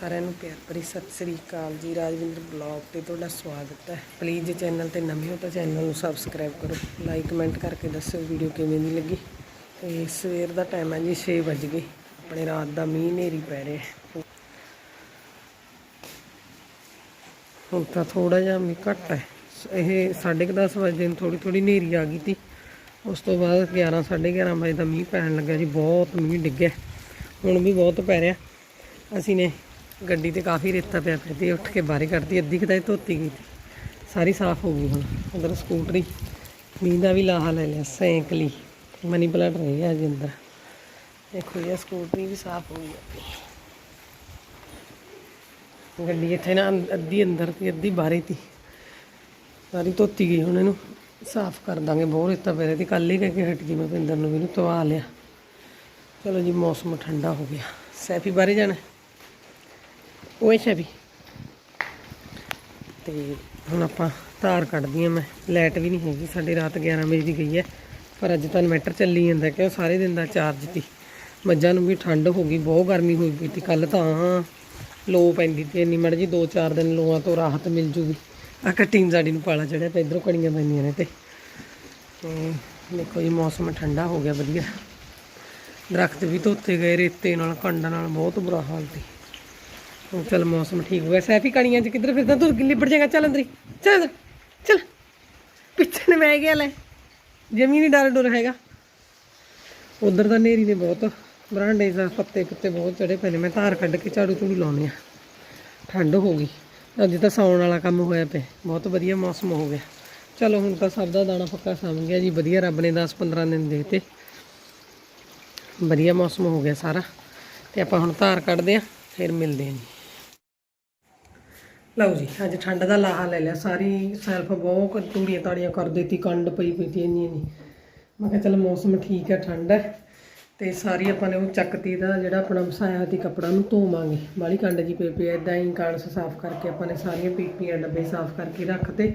ਸਾਰਿਆਂ ਨੂੰ ਪਿਆਰ ਭਰੀ ਸਤਿ ਸ੍ਰੀ ਅਕਾਲ ਜੀ। ਰਾਜਵਿੰਦਰ ਬਲੌਗ ਤੇ ਤੁਹਾਡਾ ਸਵਾਗਤ ਹੈ। ਪਲੀਜ਼ ਚੈਨਲ ਤੇ ਨਵੇਂ ਹੋ ਤਾਂ ਚੈਨਲ ਨੂੰ ਸਬਸਕ੍ਰਾਈਬ ਕਰੋ। ਲਾਈਕ ਕਮੈਂਟ ਕਰਕੇ ਦੱਸਿਓ ਵੀਡੀਓ ਕਿਵੇਂ ਦੀ ਲੱਗੀ। ਤੇ ਸਵੇਰ ਦਾ ਟਾਈਮ ਹੈ ਜੀ 6 ਵਜ ਗਏ। ਆਪਣੇ ਰਾਤ ਦਾ ਮੀਂਹ ਹਨੇਰੀ ਪੈ ਰਿਹਾ ਹੁਣ ਤਾਂ ਥੋੜਾ ਜਿਹਾ ਮੀਂਹ ਘੱਟ ਹੈ। ਇਹ 10:30 ਵਜੇ ਨੂੰ ਥੋੜੀ ਥੋੜੀ ਹਨੇਰੀ ਆ ਗਈ ਤੀ ਉਸ ਤੋਂ ਬਾਅਦ 11 11:30 ਵਜੇ ਦਾ ਮੀਂਹ ਪੈਣ ਲੱਗਾ ਜੀ। ਬਹੁਤ ਮੀਂਹ ਡਿੱਗਿਆ। ਹੁਣ ਵੀ ਬਹੁਤ ਪੈ ਰਿਹਾ। ਅਸੀਂ ਨੇ ਗੱਡੀ ਤੇ ਕਾਫੀ ਰੇਤਾ ਪਿਆ ਪਿਆ ਉੱਠ ਕੇ ਬਾਹਰ ਕੱਢਦੀ ਅੱਧੀ ਕਿਤਾ ਧੋਤੀ ਗਈ ਤੀ ਸਾਰੀ ਸਾਫ਼ ਹੋ ਗਈ ਹੁਣ, ਅੰਦਰ ਸਕੂਟਰੀ। ਮੀਂਹ ਦਾ ਵੀ ਲਾਹਾ ਲੈ ਲਿਆ ਸੈਂਕਲੀ ਮਨੀ ਪਲਾਟ ਰਹੀ ਹੈ ਜੀ ਅੰਦਰ। ਦੇਖੋ ਇਹ ਸਕੂਟਰੀ ਵੀ ਸਾਫ਼ ਹੋ ਗਈ ਹੈ। ਗੱਡੀ ਇੱਥੇ ਨਾ ਅੱਧੀ ਅੰਦਰ ਤੇ ਅੱਧੀ ਬਾਹਰੇ ਤੀ ਸਾਰੀ ਧੋਤੀ ਗਈ ਹੁਣ ਇਹਨੂੰ। ਸਾਫ਼ ਕਰ ਦਾਂਗੇ, ਬਹੁਤ ਰੇਤਾ ਪੈ ਰਿਹਾ ਤੀ ਕੱਲ ਹੀ ਕਹਿ ਕੇ ਹਟ ਗਈ ਮੈਂ ਪਿੰਦਰ ਨੂੰ ਵੀ ਇਹਨੂੰ ਤਵਾ ਲਿਆ। ਚਲੋ ਜੀ, ਮੌਸਮ ਠੰਡਾ ਹੋ ਗਿਆ। ਸੈਫੀ ਬਾਰੇ ਜਾਣਾ ਓਏ ਸੈਫੀ ਤੇ ਹੁਣ ਆਪਾਂ ਤਾਰ ਕੱਢਦੀ ਆ ਮੈਂ। ਲਾਈਟ ਵੀ ਨਹੀਂ ਹੈਗੀ, ਸਾਡੇ ਰਾਤ 11 ਵਜੇ ਦੀ ਗਈ ਹੈ। ਪਰ ਅੱਜ ਤਾਂ ਇਨਵਰਟਰ ਚੱਲੀ ਜਾਂਦਾ ਕਿ ਉਹ ਸਾਰੇ ਦਿਨ ਦਾ ਚਾਰਜ ਤੀ ਮੱਝਾਂ ਨੂੰ ਵੀ ਠੰਡ ਹੋ ਗਈ, ਬਹੁਤ ਗਰਮੀ ਹੋਈ ਪਈ ਤੀ ਕੱਲ ਤਾਂ ਲੋ ਪੈਂਦੀ ਤੇ ਇੰਨੀ। ਮੜ ਜੀ 2-4 ਦਿਨ ਲੋਆਂ ਤੋਂ ਰਾਹਤ ਮਿਲ ਜੂਗੀ। ਆ ਕਟਿੰਗ ਸਾਡੀ ਨੂੰ ਪਾਲਾ ਚੜਿਆ ਤੇ ਇਧਰੋਂ ਕਣੀਆਂ ਪੈਂਦੀਆਂ ਨੇ ਤੇ। ਤੇ ਦੇਖੋ ਜੀ, ਮੌਸਮ ਠੰਡਾ ਹੋ ਗਿਆ, ਵਧੀਆ। ਦਰਖਤ ਵੀ ਧੋਤੇ ਗਏ, ਰੇਤੇ ਨਾਲ, ਕੰਡ ਨਾਲ, ਬਹੁਤ ਬੁਰਾ ਹਾਲ ਸੀ। ਚੱਲ ਮੌਸਮ ਠੀਕ ਹੋ ਗਿਆ। ਸੈਫੀ ਕਣੀਆਂ 'ਚ ਕਿੱਧਰ ਫਿਰਦਾ? ਤੂੰ ਲਿਬੜ ਜਾਏਗਾ। ਚੱਲ ਅੰਦਰ ਹੀ। ਚੱਲ ਅੰਦਰ। ਚੱਲ। ਪਿੱਛੇ ਨੇ ਬਹਿ ਗਿਆ ਲੈ। ਜਮੀ ਨਹੀਂ ਡਰ ਡਰ ਹੈਗਾ। ਉਧਰ ਦਾ ਨੇਰੀ ਨੇ ਬਹੁਤ। ਬਰਾਂਡੇ ਦਾ ਪੱਤੇ ਪੁੱਤੇ ਬਹੁਤ ਚੜੇ ਪਏ ਨੇ। ਮੈਂ ਧਾਰ ਕੱਢ ਕੇ ਝਾੜੂ ਝੂੜੂ ਲਾਉਣੇ ਆ ਠੰਡ ਹੋ ਗਈ। ਅੱਜ ਤਾਂ ਸੌਣ ਵਾਲਾ ਕੰਮ ਹੋਇਆ ਪਿਆ। ਬਹੁਤ ਵਧੀਆ ਮੌਸਮ ਹੋ ਗਿਆ। ਚਲੋ ਹੁਣ ਤਾਂ ਸਭ ਦਾ ਦਾਣਾ ਪੱਕਾ ਸਮ ਗਿਆ ਜੀ। ਵਧੀਆ ਰੱਬ ਨੇ 10 15 ਦਿਨ ਦੇਤੇ। ਵਧੀਆ ਮੌਸਮ ਹੋ ਗਿਆ ਸਾਰਾ। ਤੇ ਆਪਾਂ ਹੁਣ ਧਾਰ ਕੱਢਦੇ ਆ ਫਿਰ ਮਿਲਦੇ ਹਾਂ ਜੀ। ਲਓ ਜੀ, ਅੱਜ ਠੰਡ ਦਾ ਲਾਹਾ ਲੈ ਲਿਆ, ਸਾਰੀ ਸੈਲਫ ਬਹੁਤ ਤੂੜੀਆਂ ਤਾੜੀਆਂ ਕਰ ਦਿੱਤੀ ਕੰਡ ਪਈ ਪਈ ਤੀ ਇੰਨੀ ਇੰਨੀ। ਮੈਂ ਕਿਹਾ ਚਲ ਮੌਸਮ ਠੀਕ ਹੈ, ਠੰਡ ਹੈ, ਤੇ ਸਾਰੀ ਆਪਾਂ ਨੇ ਉਹ ਚੱਕਤੀ ਦਾ ਜਿਹੜਾ ਆਪਣਾ ਵਸਾਇਆ ਸੀ ਕੱਪੜਾ ਨੂੰ ਧੋਵਾਂਗੇ। ਬਾਲੀ ਕੰਡ ਜੀ ਪਈ ਪਈ ਐਦਾਂ ਹੀ ਕਾਂਸ ਸਾਫ਼ ਕਰਕੇ ਆਪਾਂ ਨੇ ਸਾਰੀਆਂ ਪੀਪੀਆਂ ਡੱਬੇ ਸਾਫ਼ ਕਰਕੇ ਰੱਖਤੇ,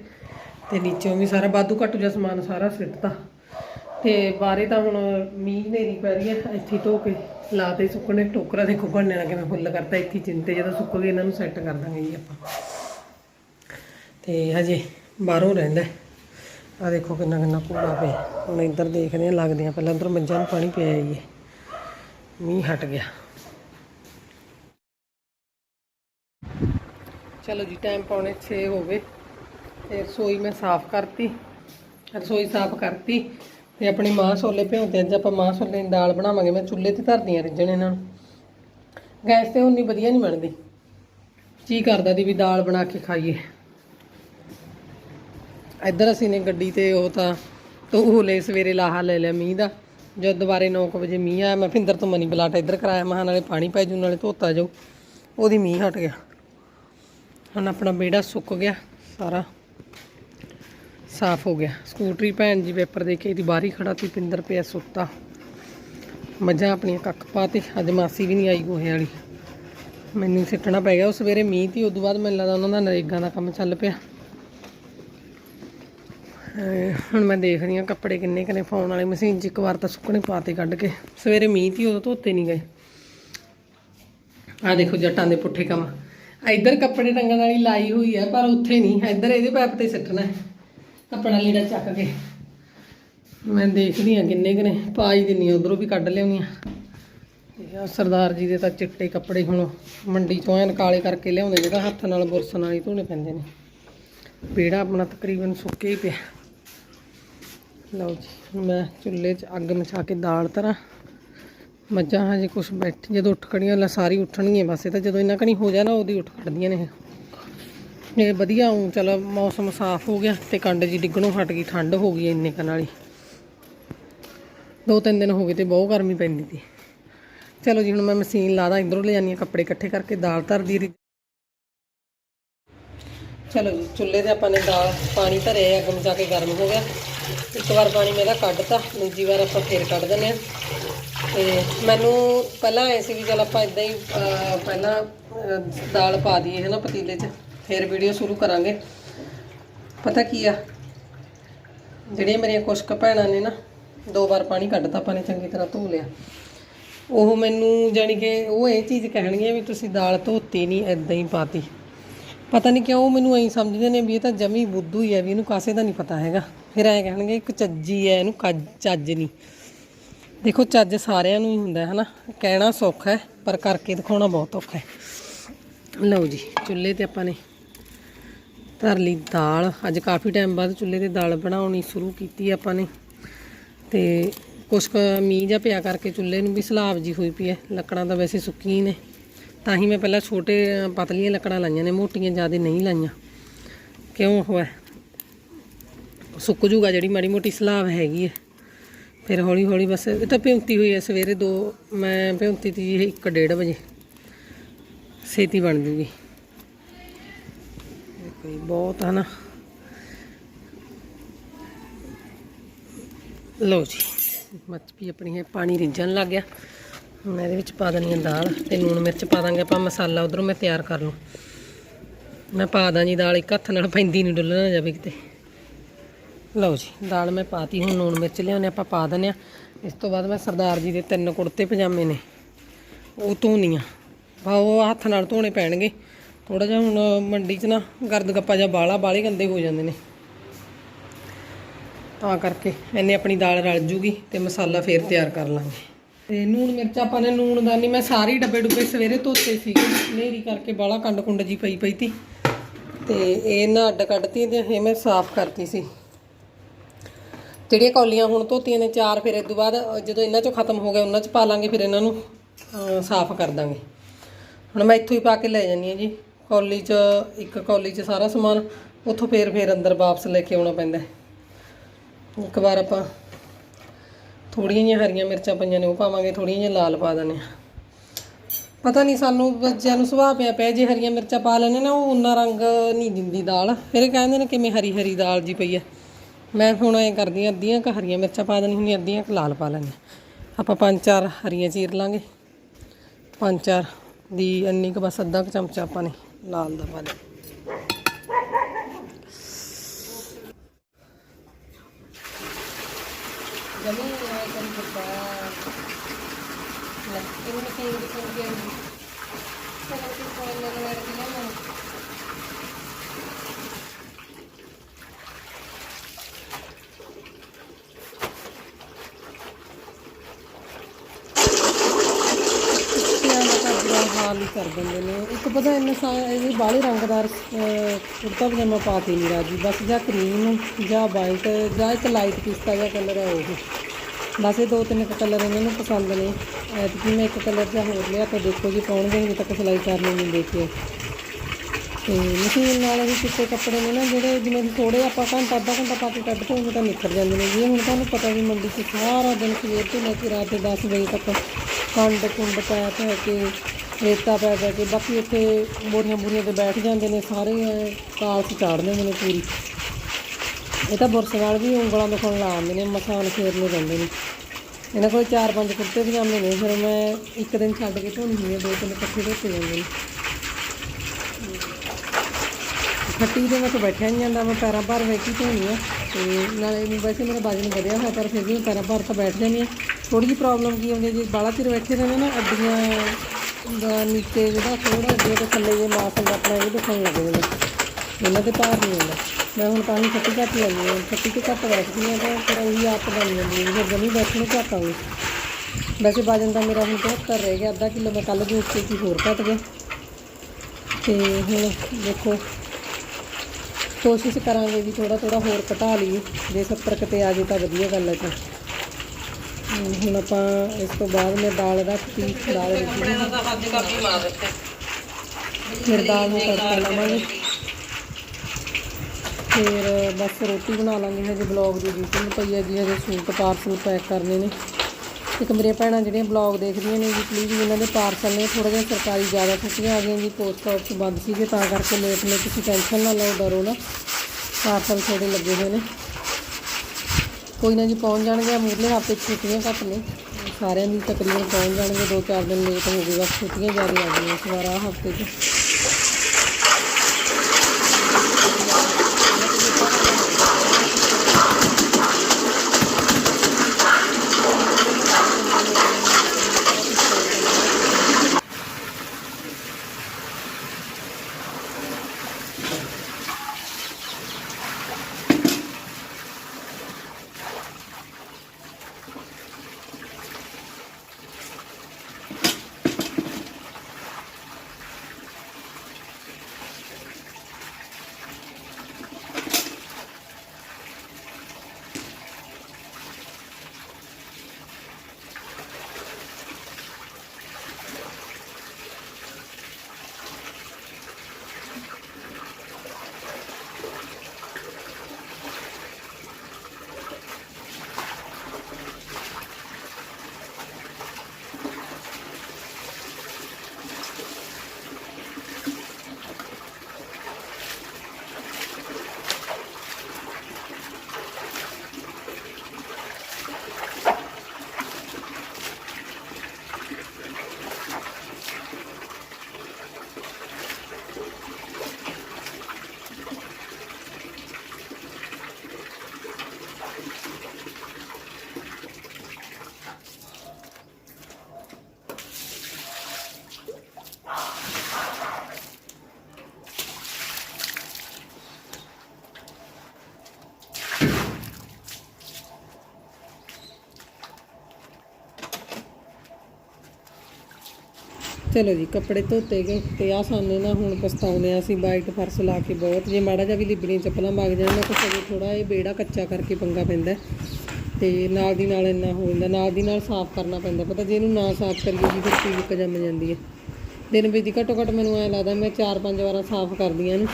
ਤੇ ਨੀਚੋਂ ਵੀ ਸਾਰਾ ਬਾਦੂ ਘੱਟੂ ਜਿਹਾ ਸਮਾਨ ਸਾਰਾ ਸਿੱਟਤਾ। ਤੇ ਬਾਰੇ ਤਾਂ ਹੁਣ ਮੀਂਹ ਨੇਰੀ ਪੈ ਰਹੀ ਹੈ, ਇੱਥੇ ਧੋ ਕੇ ਲਾਤੇ ਸੁੱਕਣੇ ਟੋਕਰਾ ਦੇਖੋ ਬਣਨੇ ਲੱਗੇ ਮੈਂ ਫੁੱਲ ਕਰਤਾ, ਇੱਥੇ ਚਿੰਤੇ ਜਦੋਂ ਸੁੱਕ ਗਏ, ਇਹਨਾਂ ਨੂੰ ਸੈੱਟ ਕਰ ਦਾਂਗੇ ਜੀ ਆਪਾਂ। ਤੇ ਹਜੇ ਬਾਹਰੋਂ ਰਹਿੰਦਾ ਆ ਦੇਖੋ ਕਿੰਨਾ ਕਿੰਨਾ ਕੂੜਾ ਪਿਆ। ਹੁਣ ਇੱਧਰ ਦੇਖਦੇ ਆ ਲੱਗਦੇ ਆ ਪਹਿਲਾਂ ਉਧਰ ਮੱਝਾਂ ਨੂੰ ਪਾਣੀ ਪਿਆ ਜੀ ਮੀਂਹ ਹਟ ਗਿਆ। ਚਲੋ ਜੀ ਟਾਈਮ ਪੌਣੇ 6 ਹੋ ਗਏ। ਤੇ ਰਸੋਈ ਮੈਂ ਸਾਫ਼ ਕਰਤੀ। ਰਸੋਈ ਸਾਫ਼ ਕਰਤੀ ਤੇ ਆਪਣੀ ਮਾਂ ਛੋਲੇ ਭਿਉਂਤੇ ਅੱਜ ਆਪਾਂ ਮਾਂ ਛੋਲੇ ਦੀ ਦਾਲ ਬਣਾਵਾਂਗੇ। ਮੈਂ ਚੁੱਲ੍ਹੇ ਤੇ ਧਰਦੀ ਆ ਰਿੱਝਣ ਇਹਨਾਂ ਨੂੰ। ਗੈਸ ਤੇ ਉਨੀ ਵਧੀਆ ਨਹੀਂ ਬਣਦੀ। ਕੀ ਕਰਦਾ ਦੀ ਵੀ ਦਾਲ ਬਣਾ ਕੇ ਖਾਈਏ। ਇੱਧਰ ਅਸੀਂ ਨੇ ਗੱਡੀ ਤੇ ਉਹ ਤਾਂ ਧੂਲੇ ਸਵੇਰੇ ਲਾਹਾ ਲੈ ਲਿਆ ਮੀਂਹ ਦਾ। ਜਦ ਦੁਬਾਰੇ 9 ਵਜੇ ਮੀਂਹ ਆਇਆ, ਮੈਂ ਫਿੰਦਰ ਤੋਂ ਮਨੀ ਬਲਾਟ ਇੱਧਰ ਕਰਾਇਆ। ਮਹਾਂ ਨਾਲੇ ਪਾਣੀ ਪੈ ਜੂ, ਨਾਲੇ ਧੋਤਾ ਜਾਊ। ਉਹਦੀ ਮੀਂਹ ਹਟ ਗਿਆ। ਹੁਣ ਆਪਣਾ ਬੇੜਾ ਸੁੱਕ ਗਿਆ ਸਾਰਾ। ਸਾਫ਼ ਹੋ ਗਿਆ। ਸਕੂਟਰੀ ਭੈਣ ਜੀ ਪੇਪਰ ਦੇ ਕੇ ਇਹਦੀ ਬਾਹਰੀ ਖੜਾ ਤੀ ਪਿੰਦਰ ਪਿਆ ਸੁੱਤਾ। ਮੱਝਾਂ ਆਪਣੀਆਂ ਕੱਖ ਪਾਤੇ। ਅੱਜ ਮਾਸੀ ਵੀ ਨਹੀਂ ਆਈ ਗੋਹੇ ਵਾਲੀ। ਮੈਨੂੰ ਸਿੱਟਣਾ ਪੈ ਗਿਆ। ਉਹ ਸਵੇਰੇ ਮੀਂਹ ਤੀ ਉਦੋਂ ਬਾਅਦ ਮੈਨੂੰ ਲੱਗਦਾ ਉਹਨਾਂ ਦਾ ਨਰੇਗਾ ਦਾ ਕੰਮ ਚੱਲ ਪਿਆ। ਹੁਣ ਮੈਂ ਦੇਖਦੀ ਰਹੀ ਹਾਂ ਕੱਪੜੇ ਕਿੰਨੇ ਕਨੇ ਫਾਉਣ ਵਾਲੇ। ਮਸ਼ੀਨ 'ਚ ਇੱਕ ਵਾਰ ਤਾਂ ਸੁੱਕਣੇ ਪਾਤੇ ਕੱਢ ਕੇ। ਸਵੇਰੇ ਮੀਂਹ ਤੀ ਉਦੋਂ ਧੋਤੇ ਨਹੀਂ ਗਏ। ਆ ਦੇਖੋ ਜੱਟਾਂ ਦੇ ਪੁੱਠੇ ਕੰਮ। ਇੱਧਰ ਕੱਪੜੇ ਟੰਗਣ ਵਾਲੀ ਲਾਈ ਹੋਈ ਹੈ ਪਰ ਉੱਥੇ ਨਹੀਂ ਇੱਧਰ ਇਹਦੇ ਪੈਪ ਤੇ ਸਿੱਟਣਾ ਹੈ ਲੀੜਾ ਚੱਕ ਕੇ। ਮੈਂ ਦੇਖਦੀ ਹਾਂ ਕਿੰਨੇ ਕਨੇ ਪਾ ਹੀ ਦਿੰਨੀ ਆ ਉਧਰੋਂ ਵੀ ਕੱਢ ਲਿਆਉਣੀ ਆ ਤੇ ਸਰਦਾਰ ਜੀ ਦੇ ਤਾਂ ਚਿੱਟੇ ਕੱਪੜੇ ਹੁਣ ਮੰਡੀ ਚੋਂ ਐਨ ਕਾਲੇ ਕਰਕੇ ਲਿਆਉਂਦੇ, ਜਿਹੜਾ ਹੱਥ ਨਾਲ ਬੁਰਸ ਨਾਲ ਹੀ ਧੋਣੇ ਪੈਂਦੇ ਨੇ। ਪੇੜਾ ਆਪਣਾ ਤਕਰੀਬਨ ਸੁੱਕੇ ਹੀ ਪਿਆ। ਲਓ ਜੀ ਮੈਂ ਚੁੱਲ੍ਹੇ 'ਚ ਅੱਗ ਮਚਾ ਕੇ ਦਾਲ ਧਰਾਂ ਮੱਝਾਂ ਹਜੇ ਕੁਛ ਬੈਠੀ ਜਦੋਂ ਉੱਠ ਖੜੀਆਂ ਲੈ ਸਾਰੀ ਉੱਠਣਗੀਆਂ ਬਸ, ਇਹ ਤਾਂ ਜਦੋਂ ਇਹਨਾਂ ਕਣੀ ਹੋ ਜਾਣਾ ਉਹਦੀ ਉੱਠ ਖੜਦੀਆਂ ਨੇ ਇਹ। ਵਧੀਆ ਹੂੰ ਚਲੋ ਮੌਸਮ ਸਾਫ਼ ਹੋ ਗਿਆ ਤੇ ਕੰਡ ਜੀ ਡਿੱਗਣੋਂ ਹਟ ਗਈ, ਠੰਡ ਹੋ ਗਈ ਇੰਨੇ ਕੁ ਨਾਲ ਹੀ। ਦੋ ਤਿੰਨ ਦਿਨ ਹੋ ਗਏ ਤੇ ਬਹੁਤ ਗਰਮੀ ਪੈਂਦੀ ਸੀ। ਚਲੋ ਜੀ, ਹੁਣ ਮੈਂ ਮਸ਼ੀਨ ਲਾ ਦਾਂ ਇਧਰੋਂ ਲੈ ਜਾਂਦੀ ਹਾਂ ਕੱਪੜੇ ਇਕੱਠੇ ਕਰਕੇ, ਦਾਲ ਧਰਦੀ ਰਹੀ ਚਲੋ ਜੀ, ਚੁੱਲ੍ਹੇ ਤੇ ਆਪਾਂ ਨੇ ਦਾਲ, ਪਾਣੀ ਧਰਿਆ, ਅੱਗ ਮਚਾ ਕੇ ਗਰਮ ਹੋ ਗਿਆ। ਇੱਕ ਵਾਰ ਪਾਣੀ ਮੈਂ ਮੇਰਾ ਕੱਢਤਾ, ਦੂਜੀ ਵਾਰ ਆਪਾਂ ਫੇਰ ਕੱਢ ਦਿੰਦੇ ਆ ਤੇ ਮੈਨੂੰ ਪਹਿਲਾਂ ਐ ਸੀ ਵੀ ਚਲ ਆਪਾਂ ਇਦਾਂ ਹੀ ਪਹਿਲਾਂ ਦਾਲ ਪਾ ਦਈਏ ਹੈ ਨਾ ਪਤੀਲੇ 'ਚ, ਫਿਰ ਵੀਡੀਓ ਸ਼ੁਰੂ ਕਰਾਂਗੇ। ਪਤਾ ਕੀ ਆ? ਜਿਹੜੀਆਂ ਮੇਰੀਆਂ ਕੁਛ ਕੁ ਭੈਣਾਂ ਨੇ ਨਾ, ਦੋ ਵਾਰ ਪਾਣੀ ਕੱਢਤਾ ਆਪਾਂ ਨੇ, ਚੰਗੀ ਤਰ੍ਹਾਂ ਧੋ ਲਿਆ। ਉਹ ਮੈਨੂੰ ਜਾਣੀ ਕਿ ਉਹ ਇਹ ਚੀਜ਼ ਕਹਿਣਗੇ ਵੀ ਤੁਸੀਂ ਦਾਲ ਧੋਤੀ ਨਹੀਂ ਐਦਾਂ ਹੀ ਪਾਤੀ। ਪਤਾ ਨਹੀਂ ਕਿਉਂ ਮੈਨੂੰ ਐਂ ਸਮਝਦੇ ਨੇ ਵੀ ਇਹ ਤਾਂ ਜਮੀ ਬੁੱਧੂ ਹੀ ਹੈ ਵੀ ਇਹਨੂੰ ਕਾਸੇ ਦਾ ਨਹੀਂ ਪਤਾ ਹੈਗਾ। ਫਿਰ ਐਂ ਕਹਿਣਗੇ, ਇੱਕ ਚੱਜੀ ਹੈ, ਇਹਨੂੰ ਕੱਜ, ਚੱਜ ਨਹੀਂ ਦੇਖੋ, ਚੱਜ ਸਾਰਿਆਂ ਨੂੰ ਹੀ ਹੁੰਦਾ ਹੈ ਹਨਾ। ਕਹਿਣਾ ਸੌਖਾ ਹੈ, ਪਰ ਕਰਕੇ ਦਿਖਾਉਣਾ ਬਹੁਤ ਔਖਾ ਹੈ। ਲਓ ਜੀ, ਚੁੱਲ੍ਹੇ ਤੇ ਆਪਾਂ ਨੇ ਧਰ ਲਈ ਦਾਲ। ਅੱਜ ਕਾਫੀ ਟਾਈਮ ਬਾਅਦ ਚੁੱਲ੍ਹੇ ਤੇ ਦਾਲ ਬਣਾਉਣੀ ਸ਼ੁਰੂ ਕੀਤੀ ਆਪਾਂ ਨੇ। ਤੇ ਕੁਛ ਕੁ ਮੀਂਹ ਜਿਹਾ ਪਿਆ ਕਰਕੇ ਚੁੱਲ੍ਹੇ ਨੂੰ ਵੀ ਸਲਾਬ ਜੀ ਹੋਈ ਪਈ ਹੈ। ਲੱਕੜਾਂ ਤਾਂ ਵੈਸੇ ਸੁੱਕੀਆਂ ਹੀ ਨੇ। ਤਾਂ ਹੀ ਮੈਂ ਪਹਿਲਾਂ ਛੋਟੇ ਪਤਲੀਆਂ ਲੱਕੜਾਂ ਲਾਈਆਂ ਨੇ, ਮੋਟੀਆਂ ਜ਼ਿਆਦਾ ਨਹੀਂ ਲਾਈਆਂ। ਕਿਉਂ ਉਹ ਹੈ ਸੁੱਕ ਜੂਗਾ ਜਿਹੜੀ ਮਾੜੀ ਮੋਟੀ ਸਲਾਬ ਹੈਗੀ ਹੈ ਫਿਰ ਹੌਲੀ ਹੌਲੀ ਬਸ, ਇਹ ਤਾਂ ਭਿਉਂਤੀ ਹੋਈ ਹੈ ਸਵੇਰੇ ਦੋ, ਮੈਂ ਭਿਉਂਤੀ ਤੀ ਇਹ 1:30 ਵਜੇ। ਛੇਤੀ ਬਣ ਜੂਗੀ। ਇਹ ਕੋਈ ਬਹੁਤ ਹਨਾ ਲਓ ਜੀ ਮੱਛੀ ਆਪਣੀ ਇਹ ਪਾਣੀ ਰਿੱਝਣ ਲੱਗ ਗਿਆ। ਹੁਣ ਇਹਦੇ ਵਿੱਚ ਪਾ ਦੇਣੀ ਆ ਦਾਲ ਤੇ ਲੂਣ ਮਿਰਚ ਪਾ ਦਾਂਗੇ ਆਪਾਂ, ਮਸਾਲਾ ਉਧਰੋਂ ਮੈਂ ਤਿਆਰ ਕਰ ਲੂੰ ਮੈਂ ਪਾ ਦਾਂ ਜੀ ਦਾਲ ਇੱਕ ਹੱਥ ਨਾਲ, ਪੈਂਦੀ ਨਹੀਂ ਡੁੱਲਣਾ ਜਾਵੇ ਕਿਤੇ। ਲਓ ਜੀ, ਦਾਲ ਮੈਂ ਪਾਤੀ, ਹੁਣ ਲੂਣ ਮਿਰਚ ਲਿਆਉਣੇ, ਆਪਾਂ ਪਾ ਦਿੰਦੇ ਆ ਇਸ ਤੋਂ ਬਾਅਦ ਮੈਂ ਸਰਦਾਰ ਜੀ ਦੇ ਤਿੰਨ ਕੁੜਤੇ ਪਜਾਮੇ ਨੇ, ਉਹ ਧੋਣੀਆਂ। ਬਾ ਉਹ ਹੱਥ ਨਾਲ ਧੋਣੇ ਪੈਣਗੇ। ਥੋੜਾ ਜਿਹਾ ਹੁਣ ਮੰਡੀ 'ਚ ਨਾ ਗਰਦ ਗੱਪਾ ਜਾਂ ਬਾਲਾ ਬਾਲੇ ਗੰਦੇ ਹੋ ਜਾਂਦੇ ਨੇ। ਤਾਂ ਕਰਕੇ ਇਹਨੇ ਆਪਣੀ ਦਾਲ ਰਲ ਜੂਗੀ ਤੇ ਮਸਾਲਾ ਫੇਰ ਤਿਆਰ ਕਰ ਲਾਂਗੇ। ਤੇ ਨੂਣ ਮਿਰਚ ਆਪਾਂ ਨੇ ਨੂਣ ਦਾ ਨਹੀਂ ਮੈਂ ਸਾਰੀ ਡੱਬੇ ਡੁੱਬੇ ਸਵੇਰੇ ਧੋਤੇ ਸੀਗੇ। ਨੇਰੀ ਕਰਕੇ ਬਾਲਾ ਕੰਡ ਕੁੰਡ ਜੀ ਪਈ ਪਈ ਤੀ। ਤੇ ਇਹ ਨਾ ਅੱਡ ਕੱਢਤੀ ਤੇ ਇਹ ਮੈਂ ਸਾਫ਼ ਕਰਤੀ ਸੀ। ਜਿਹੜੀਆਂ ਕੌਲੀਆਂ ਹੁਣ ਧੋਤੀਆਂ ਨੇ ਚਾਰ, ਫਿਰ ਇਸ ਤੋਂ ਬਾਅਦ ਜਦੋਂ ਇਹਨਾਂ ਚੋਂ ਖਤਮ ਹੋ ਗਿਆ, ਉਹਨਾਂ ਚ ਪਾ ਲਾਂਗੇ, ਫਿਰ ਇਹਨਾਂ ਨੂੰ ਸਾਫ਼ ਕਰ ਦਾਂਗੇ। ਹੁਣ ਮੈਂ ਇੱਥੋਂ ਹੀ ਪਾ ਕੇ ਲੈ ਜਾਂਦੀ ਹਾਂ ਜੀ। ਕੌਲੀ 'ਚ, ਇੱਕ ਕੌਲੀ 'ਚ ਸਾਰਾ ਸਮਾਨ, ਉੱਥੋਂ ਫੇਰ ਫੇਰ ਅੰਦਰ ਵਾਪਸ ਲੈ ਕੇ ਆਉਣਾ ਪੈਂਦਾ। ਇੱਕ ਵਾਰ ਆਪਾਂ ਥੋੜੀਆਂ ਜਿਹੀਆਂ ਹਰੀਆਂ ਮਿਰਚਾਂ ਪਈਆਂ ਨੇ, ਉਹ ਪਾਵਾਂਗੇ, ਥੋੜੀਆਂ ਜਿਹੀਆਂ ਲਾਲ ਪਾ ਦਨੇ ਪਤਾ ਨਹੀਂ ਸਾਨੂੰ ਬੱਚਿਆਂ ਨੂੰ ਸੁਭਾਅ ਪਿਆ ਪਿਆ, ਜੇ ਹਰੀਆਂ ਮਿਰਚਾਂ ਪਾ ਲੈਣੇ ਨਾ, ਉਹ ਉਨਾ ਰੰਗ ਨਹੀਂ ਦਿੰਦੀ ਦਾਲ। ਫਿਰ ਇਹ ਕਹਿੰਦੇ ਨੇ ਕਿਵੇਂ ਹਰੀ ਹਰੀ ਦਾਲ ਜੀ ਪਈ ਹੈ ਮੈਂ ਹੁਣ ਐਂ ਕਰਦੀ ਹਾਂ ਅੱਧੀਆਂ ਕ ਹਰੀਆਂ ਮਿਰਚਾਂ ਪਾ ਦੇਣੀ ਹੁੰਦੀ ਅੱਧੀਆਂ ਕੁ ਲਾਲ ਪਾ ਲੈਣੀ ਆਪਾਂ ਪੰਜ ਚਾਰ ਹਰੀਆਂ ਚੀਰ ਲਾਂਗੇ। ਪੰਜ ਚਾਰ ਦੀ ਇੰਨੀ ਕੁ ਬਸ ਅੱਧਾ ਕੁ ਚਮਚਾ ਆਪਾਂ ਨੇ ਲਾਲ ਦਾ ਪਾ ਲਿਆ ਜਮੀ ਆਇਆ ਕੰਮ ਇਹ ਮੈਂ ਕਹੀਂ ਕਿ ਕਰ ਗਿਆ ਚਲੋ ਕਿ ਕੋਈ ਨਾ ਲਗਾ ਕੇ ਨਾ ਕੁੱਤਿਆਂ ਹਾਲ ਹੀ ਕਰ ਦਿੰਦੇ ਨੇ ਇੱਕ ਪਤਾ ਇੰਨੇ ਸਾ ਇਹ ਬਾਹਲੇ ਰੰਗਦਾਰ ਅਹ, ਕੁੜਤਾ ਪਜਾਮਾ ਪਾ ਕੇ ਨਹੀਂ ਰਾਜੀ ਬਸ ਜਾਂ ਕਰੀਮ ਜਾਂ ਵਾਈਟ ਜਾਂ ਇੱਕ ਲਾਈਟ ਪਿਸਤਾ ਜਿਹਾ ਕਲਰ ਹੈ ਉਹ। ਬਸ ਇਹ ਦੋ ਤਿੰਨ ਕਲਰ ਇਹਨਾਂ ਨੂੰ ਪਸੰਦ ਨੇ। ਐਤਕੀ ਮੈਂ ਇੱਕ ਕਲਰ ਜਿਹਾ ਹੋਰ ਲਿਆ ਤਾਂ ਦੇਖੋ ਜੀ ਪਾਉਣਗੇ ਹਜੇ ਤੱਕ ਸਿਲਾਈ ਕਰਨੀ ਨਹੀਂ ਦੇਖੀ ਤੇ ਮਸ਼ੀਨ ਨਾਲ ਵੀ ਚਿੱਟੇ ਕੱਪੜੇ ਨੇ ਨਾ, ਜਿਹੜੇ ਜਿਵੇਂ ਥੋੜੇ ਆਪਾਂ ਘੰਟਾ, ਅੱਧਾ ਘੰਟਾ ਪਾ ਕੇ ਕੱਢ ਧੋਗੇ ਤਾਂ ਨਿਕਲ ਜਾਂਦੇ ਨੇ। ਜੀ ਹੁਣ ਤੁਹਾਨੂੰ ਪਤਾ ਵੀ ਮੰਡੀ 'ਚ ਸਾਰਾ ਦਿਨ ਸਵੇਰ ਤੋਂ ਲੈ ਕੇ ਰਾਤ ਦੇ 10 ਵਜੇ ਤੱਕ ਕੰਡ ਕੁੰਡ ਪੈ ਪੈ ਕੇ ਰੇਤਾ ਪੈ ਪੈ ਕੇ ਬਾਕੀ ਇੱਥੇ ਬੋਰੀਆਂ ਬੋਰੀਆਂ ਤੇ ਬੈਠ ਜਾਂਦੇ ਨੇ, ਸਾਰੇ ਐਂ ਕਾਲਸ ਚਾੜ ਨੇ ਪੂਰੀ। ਇਹ ਤਾਂ ਬੁਰਸ ਨਾਲ ਵੀ ਉਂਗਲਾਂ ਦੁਖਣ ਲਾ ਆਉਂਦੇ ਨੇ ਮਸਾਨ ਫੇਰਨੇ ਪੈਂਦੇ ਨੇ। ਇਹਨਾਂ ਕੋਲ ਚਾਰ ਪੰਜ ਕੁੱਤੇ ਵੀ ਆਉਂਦੇ ਨੇ, ਫਿਰ ਮੈਂ ਇੱਕ ਦਿਨ ਛੱਡ ਕੇ ਧੋਣੀ ਹੁੰਦੀ ਆ ਦੋ ਤਿੰਨ ਇਕੱਠੇ ਧੋਤੇ ਜਾਂਦੇ ਨੇ। ਖੱਟੀ ਦੇ ਵਿੱਚ ਬੈਠਿਆ ਨਹੀਂ ਜਾਂਦਾ, ਮੈਂ ਪੈਰਾਂ ਭਰ ਵੇਖੀ ਹੀ ਧੋਣੀ ਆ ਤੇ ਨਾਲੇ ਵੈਸੇ ਮੇਰਾ ਵਜਨ ਵਧਿਆ ਹੋਇਆ, ਪਰ ਫਿਰ ਵੀ ਪੈਰਾਂ ਭਰ ਤਾਂ ਬੈਠ ਜਾਂਦੀ ਆ ਥੋੜੀ ਜਿਹੀ ਪ੍ਰੋਬਲਮ ਕੀ ਆਉਂਦੀ ਹੈ, ਜੇ ਬਾਲਾ ਧਿਰ ਬੈਠੇ ਰਹਿੰਦੇ ਨਾ, ਅੱਡੀਆਂ ਦਾ ਨੀਚੇ ਜਿਹੜਾ ਥੋੜਾ ਅੱਗੇ ਤੋਂ ਥੱਲੇ ਜੇ ਮਾਸ ਹੁੰਦਾ ਆਪਣਾ ਇਹ ਦਿਖਣ ਲੱਗ ਜਾਂਦਾ ਇਹਨਾਂ ਤੇ ਭਾਰ ਨਹੀਂ ਹੁੰਦਾ। ਮੈਂ ਹੁਣ ਹੀ ਖੱਟੀ ਘੱਟ ਲੈਂਦੀ ਹਾਂ ਖੱਟੀ ਤੇ ਘੱਟ ਬੈਠਦੀ ਹਾਂ ਤਾਂ ਫਿਰ ਉਹੀ ਆਪ ਬਣ ਜਾਂਦੀ ਹੈ ਫਿਰ ਜਮੀ ਬੈਠਣੇ ਘੱਟ ਆਉਂਦੀ ਵੈਸੇ ਵਜਨ ਤਾਂ ਮੇਰਾ ਹੁਣ 73 ਰਹਿ ਗਿਆ ਅੱਧਾ ਕਿਲੋ ਮੈਂ ਕੱਲ ਦੇ ਉੱਤੇ ਸੀ ਹੋਰ ਘਟ ਗਿਆ। ਤੇ ਹੁਣ ਦੇਖੋ ਕੋਸ਼ਿਸ਼ ਕਰਾਂਗੇ ਵੀ ਥੋੜਾ ਥੋੜਾ ਹੋਰ ਘਟਾ ਲਈਏ ਜੇ 70 ਕਿਤੇ ਆ ਜੇ ਤਾਂ ਵਧੀਆ ਗੱਲ ਹੈ ਤਾਂ। ਹੁਣ ਹੁਣ ਆਪਾਂ ਇਸ ਤੋਂ ਬਾਅਦ ਮੈਂ ਦਾਲ ਰੱਖਤੀ ਦਾਲ ਰੱਖੀ। ਫਿਰ ਦਾਲ ਨੂੰ ਤੜਕਾ ਲਾਵਾਂਗੇ। ਫਿਰ ਬਸ ਰੋਟੀ ਬਣਾ ਲਾਂਗੇ ਹਜੇ ਬਲੌਗ ਦੀ ਐਡੀਟਿੰਗ ਪਈ ਹੈ ਜੀ, ਹਜੇ ਸੂਟ ਪਾਰਸਲ ਪੈਕ ਕਰਨੇ ਨੇ। ਇੱਕ ਮੇਰੀਆਂ ਭੈਣਾਂ ਜਿਹੜੀਆਂ ਬਲੌਗ ਦੇਖਦੀਆਂ ਨੇ ਜੀ ਪਲੀਜ਼ ਇਹਨਾਂ ਦੇ ਪਾਰਸਲ ਨੇ ਥੋੜਾ ਜਿਹਾ ਸਰਕਾਰੀ ਜ਼ਿਆਦਾ ਛੁੱਟੀਆਂ ਆ ਗਈਆਂ ਜੀ ਪੋਸਟ ਆਫਿਸ ਬੰਦ ਸੀਗੇ, ਤਾਂ ਕਰਕੇ ਲੇਟ ਨੇ, ਤੁਸੀਂ ਟੈਨਸ਼ਨ ਨਾ ਲਓ, ਡਰੋ ਨਾ। ਪਾਰਸਲ ਥੋੜੇ ਲੱਗੇ ਹੋਏ ਨੇ। ਕੋਈ ਨਾ ਜੀ, ਪਹੁੰਚ ਜਾਣਗੇ ਮੂਰਲੇ ਹਫ਼ਤੇ 'ਚ ਛੁੱਟੀਆਂ ਘੱਟ ਨੇ। ਸਾਰਿਆਂ ਦੀ ਤਕਰੀਬਨ ਪਹੁੰਚ ਜਾਣਗੇ, ਦੋ ਚਾਰ ਦਿਨ ਲੇਟ ਹੋ ਗਏ, ਬਸ ਛੁੱਟੀਆਂ ਜ਼ਿਆਦਾ ਆ ਗਈਆਂ ਇਸ ਵਾਰ, ਆਹ ਹਫ਼ਤੇ 'ਚ। ਚਲੋ ਜੀ, ਕੱਪੜੇ ਧੋਤੇ ਗਏ ਤੇ ਆ ਸਾਨੇ ਨਾ ਹੁਣ ਪਛਤਾਉਂਦੇ ਆ, ਅਸੀਂ ਵਾਈਟ ਫਰਸ਼ ਲਾ ਕੇ ਬਹੁਤ, ਜੇ ਮਾੜਾ ਜਿਹਾ ਵੀ ਲਿਬੜੀਆਂ ਚੱਪਲਾਂ ਵਗ ਜਾਣ ਨਾ ਤਾਂ ਥੋੜਾ ਇਹ ਬੇੜਾ ਕੱਚਾ ਕਰਕੇ ਪੰਗਾ ਪੈਂਦਾ ਹੈ। ਤੇ ਨਾਲ ਦੀ ਨਾਲ ਇੰਨਾ ਹੋ ਜਾਂਦਾ, ਨਾਲ ਦੀ ਨਾਲ ਸਾਫ਼ ਕਰਨਾ ਪੈਂਦਾ, ਪਤਾ ਜੇ ਇਹਨੂੰ ਨਾ ਸਾਫ਼ ਕਰੀਏ ਜੀ, ਫਿਰ ਚੀਜ਼ ਜੰਮ ਜਾਂਦੀ ਹੈ। ਦਿਨ ਵਿੱਚ ਦੀ ਘੱਟੋ ਘੱਟ ਮੈਨੂੰ ਐ ਲੱਗਦਾ ਮੈਂ 4-5 ਵਾਰਾਂ ਸਾਫ਼ ਕਰਦੀ ਹਾਂ ਇਹਨੂੰ,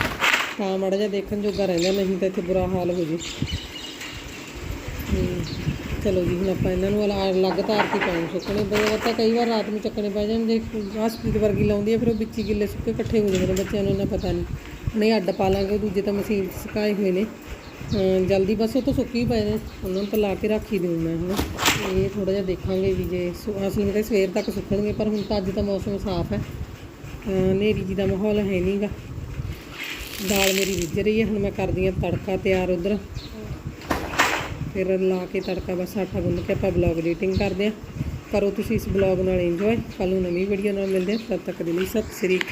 ਤਾਂ ਮਾੜਾ ਜਿਹਾ ਦੇਖਣ ਜੋਗਾ ਰਹਿੰਦਾ, ਨਹੀਂ ਤਾਂ ਇੱਥੇ ਬੁਰਾ ਹਾਲ ਹੋ ਜੇ। ਚਲੋ ਜੀ, ਹੁਣ ਆਪਾਂ ਇਹਨਾਂ ਨੂੰ ਅਲਾ- ਅਲੱਗ ਤਾਰ ਕੇ ਪਾਉਂ ਸੁੱਕਣੇ ਬਹੁਤ ਤਾਂ ਕਈ ਵਾਰ ਰਾਤ ਨੂੰ ਚੱਕਣੇ ਪੈ ਜਾਣ ਜੇ ਹਸਪੀਟ ਵਰਗੀ ਲਾਉਂਦੀ ਹੈ ਫਿਰ ਉਹ ਵਿੱਚ ਗਿੱਲੇ ਸੁੱਕੇ ਇਕੱਠੇ ਹੋ ਜਾਂਦੇ ਨੇ ਬੱਚਿਆਂ ਨੂੰ ਇਹਨਾਂ ਪਤਾ ਨਹੀਂ। ਨਹੀਂ, ਅੱਡ ਪਾ ਲਾਂਗੇ ਉਹ ਦੂਜੇ ਤਾਂ ਮਸ਼ੀਨ 'ਚ ਸੁਕਾਏ ਹੋਏ ਨੇ। ਜਲਦੀ ਬਸ ਉਹ ਤਾਂ ਸੁੱਕੀ ਪਏ ਨੇ, ਉਹਨਾਂ ਨੂੰ ਤਾਂ ਲਾ ਕੇ ਰੱਖ ਹੀ ਦਿਉ ਮੈਂ ਹੁਣ। ਇਹ ਥੋੜਾ ਜਿਹਾ ਦੇਖਾਂਗੇ ਵੀ ਜੇ ਸੁ- ਅਸਲ ਵਿੱਚ ਸਵੇਰ ਤੱਕ ਸੁੱਕਣਗੇ, ਪਰ ਹੁਣ ਤਾਂ ਅੱਜ ਤਾਂ ਮੌਸਮ ਸਾਫ਼ ਹੈ। ਹਨੇਰੀ ਜੀ ਦਾ ਮਾਹੌਲ ਹੈ ਨਹੀਂਗਾ ਦਾਲ ਮੇਰੀ ਰਿੱਝ ਰਹੀ ਹੈ, ਹੁਣ ਮੈਂ ਕਰਦੀ ਹਾਂ ਤੜਕਾ ਤਿਆਰ ਉਧਰ। ਫਿਰ ਲਾ ਕੇ ਤੜਕਾ ਬਸ ਆਟਾ ਗੁੰਨ ਕੇ ਆਪਾਂ ਬਲੌਗ ਐਡੀਟਿੰਗ ਕਰਦੇ ਹਾਂ। ਕਰੋ ਤੁਸੀਂ ਇਸ ਬਲੌਗ ਨਾਲ ਇੰਜੋਏ ਕੱਲ ਨੂੰ ਨਵੀਂ ਵੀਡੀਓ ਨਾਲ ਮਿਲਦੇ ਹਾਂ। ਤਦ ਤੱਕ ਦੇ ਲਈ ਸਤਿ ਸ੍ਰੀ ਅਕਾਲ।